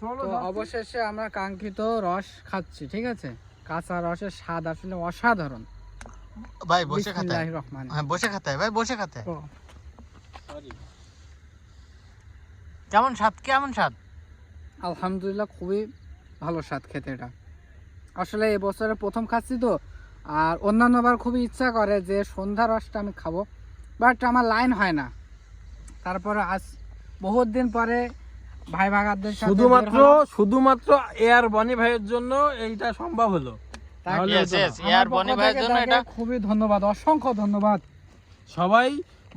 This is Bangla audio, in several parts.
তো অবশেষে আমরা কাঙ্ক্ষিত রস খাচ্ছি ঠিক আছে? কাঁচা রসের স্বাদ আসলে অসাধারণ। ভাই বসে খাতে রহমানির হ্যাঁ বসে খাতে ভাই বসে খাতে কেমন স্বাদ কেমন স্বাদ? আলহামদুলিল্লাহ খুবই ভালো স্বাদ খেতে এটা। আসলে এই বছরে প্রথম খাচ্ছি তো আর অন্যান্য বার খুবই ইচ্ছা করে যে সন্ধ্যা রসটা আমি খাব বাট আমার লাইন হয় না। তারপরে আজ বহুত দিন পরে ভাই ভাগাদের সাথে বের শুধুমাত্র। শুধুমাত্র এয়ার বনি ভাইয়ের জন্য এইটা সম্ভব হলো। আমার এয়ার বনি ভাইয়ের জন্য এটা খুবই ধন্যবাদ অসংখ্য ধন্যবাদ। সবাই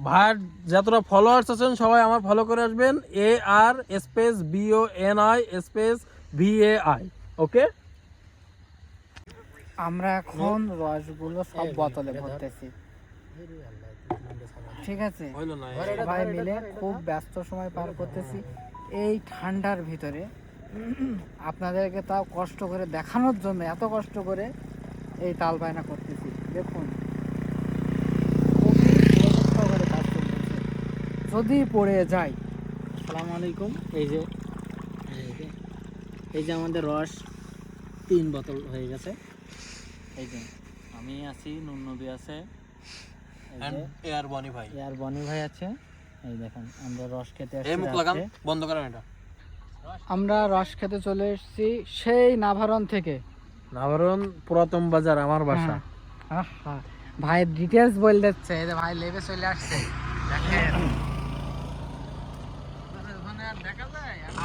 ভাইয়ের যতটা ফলোয়ার্স আছেন সবাই আমার ফলো করে আসবেন। A R space B O N I space V A I okay আমরা এখন রসগুলো সব বোতলে ভরতেছি। ঠিক আছে? সবাই মিলে খুব ব্যস্ত সময় পার করতেছি। এই ঠান্ডার ভিতরে আপনাদেরকে তাও কষ্ট করে দেখানোর জন্য এত কষ্ট করে এই তাল বায়না করতেছি। দেখুন। যদি পড়ে যায়। আসসালামু আলাইকুম। এই যে এই যে আমাদের রস তিন বোতল হয়ে গেছে। এই যে আমি আছি নুন নদী আছে এয়ার বনি ভাই। আর বনি ভাই আছে। এই দেখেন আমরা রস খেতে এই মুখ লাগান বন্ধ করেন এটা। আমরা রস খেতে চলে এসেছি সেই নাভারন থেকে। নাভারন পুরাতন বাজার আমার বাসা। আহা, ভাইয়ের ডিটেলস বলে দিচ্ছে এই যে ভাই লেবে চলে আসছে। দেখেন।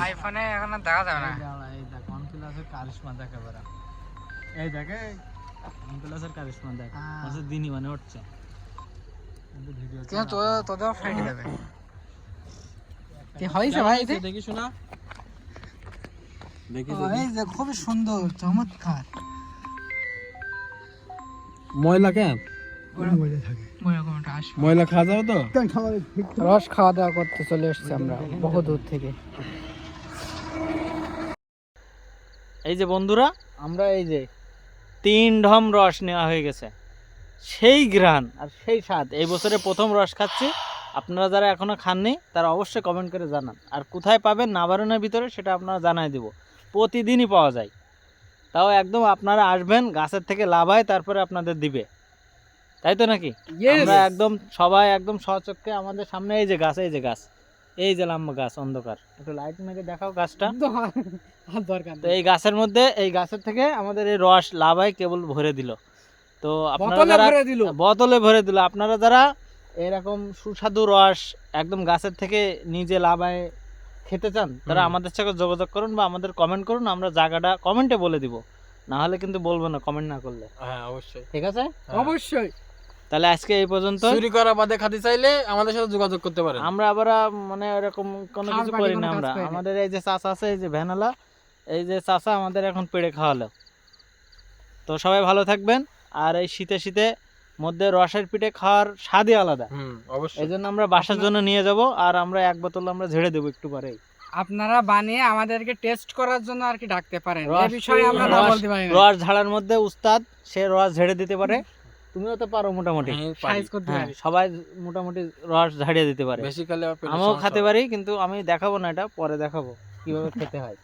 আইফোনে এখন দেখা যাবে না। এই দেখ ওয়ান প্লাসের কারিশমা দেখা বেড়া। এই দেখে ওয়ান প্লাসের কারিশমা দেখ হ্যাঁ। দিনই মানে হচ্ছে ভিডিও কিন্তু তো তোদেরও ফেটে যাবে কি হয়েছে ভাই এই দেখি শোনা দেখি এই যে খুবই সুন্দর চমৎকার ময়লা কেন ওইরকম একটা আসবে। ময়লা খাওয়া যাবে তো? রস খাওয়া দাওয়া করতে চলে এসেছি আমরা বহু দূর থেকে। এই যে বন্ধুরা আমরা এই যে তিন ঢম রস নেওয়া হয়ে গেছে। সেই ঘ্রাণ আর সেই স্বাদ। এই বছরে প্রথম রস খাচ্ছি। আপনারা যারা এখনও খাননি তারা অবশ্যই কমেন্ট করে জানান। আর কোথায় পাবেন নাবারণের ভিতরে সেটা আপনারা জানাই দিব। প্রতিদিনই পাওয়া যায়। তাও একদম আপনারা আসবেন গাছের থেকে লাভায় তারপরে আপনাদের দিবে। তাই তো নাকি? আমরা একদম সবাই একদম সচক্ষে আমাদের সামনে এই যে গাছ এই যে গাছ। এই যে লাম্বা গাছ অন্ধকার। একটু লাইট মেরে দেখাও গাছটা। দরকার তো এই গাছের মধ্যে এই গাছের থেকে আমাদের এই রস লাভাই কেবল ভরে দিল। তো আপনারা বোতলে ভরে দিল। বোতলে ভরে দিল। আপনারা যারা এরকম সুস্বাদু রস একদম গাছের থেকে নিজে লাভায় খেতে চান তারা আমাদের সাথে যোগাযোগ করুন বা আমাদের কমেন্ট করুন আমরা জায়গাটা কমেন্টে বলে দিব। না হলে কিন্তু বলব না কমেন্ট না করলে। হ্যাঁ অবশ্যই। ঠিক আছে? অবশ্যই। তাহলে আজকে এই পর্যন্ত। চুরি করা বাদে খাতে চাইলে আমাদের সাথে যোগাযোগ করতে পারেন। আমরা আবার মানে এরকম কোনো কিছু করি না আমরা। আমাদের এই যে চাষা আছে এই যে ভ্যানালা এই যে চাষা আমাদের এখন পেড়ে খাওয়ালো। তো সবাই ভালো থাকবেন। আর এই শীতে শীতে মধ্যে রসের পিঠে খাওয়ার স্বাদই আলাদা। এই জন্য আমরা বাসার জন্য নিয়ে যাব আর আমরা এক বোতল আমরা ঝেড়ে দেবো একটু পরেই। আপনারা বানিয়ে আমাদেরকে টেস্ট করার জন্য আর কি ডাকতে পারেন। এই বিষয়ে আমরা না বলতে পারি না। রস ঝাড়ার মধ্যে উস্তাদ সে রস ঝেড়ে দিতে পারে। তুমিও তো পারো মোটামুটি। হ্যাঁ, সাইজ করতে হ্যাঁ। পারি। সবাই মোটামুটি রস ঝাড়িয়ে দিতে পারে। বেসিক্যালি আমিও খেতে পারি কিন্তু আমি দেখাবো না এটা পরে দেখাবো কীভাবে খেতে হয়।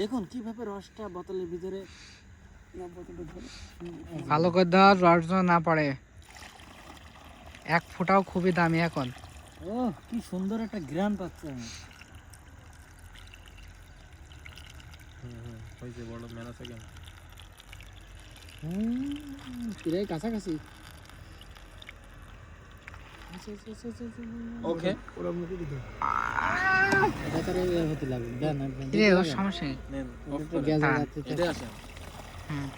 দেখুন কীভাবে রসটা বোতলের ভিতরে ভালো করে দেওয়ার রস না পড়ে। এক ফোঁটাও খুবই দামি এখন। ও কি সুন্দর একটা গ্রান পাচ্ছি আমি। হয়েছে বড় মেলা সেকেন্ড প্রায় কাছাকাছি? ওকে। এটা হতে লাগবে। দেন আপনি সমস্যা? নেই নেন গ্যাস। এটা আছে 嗯.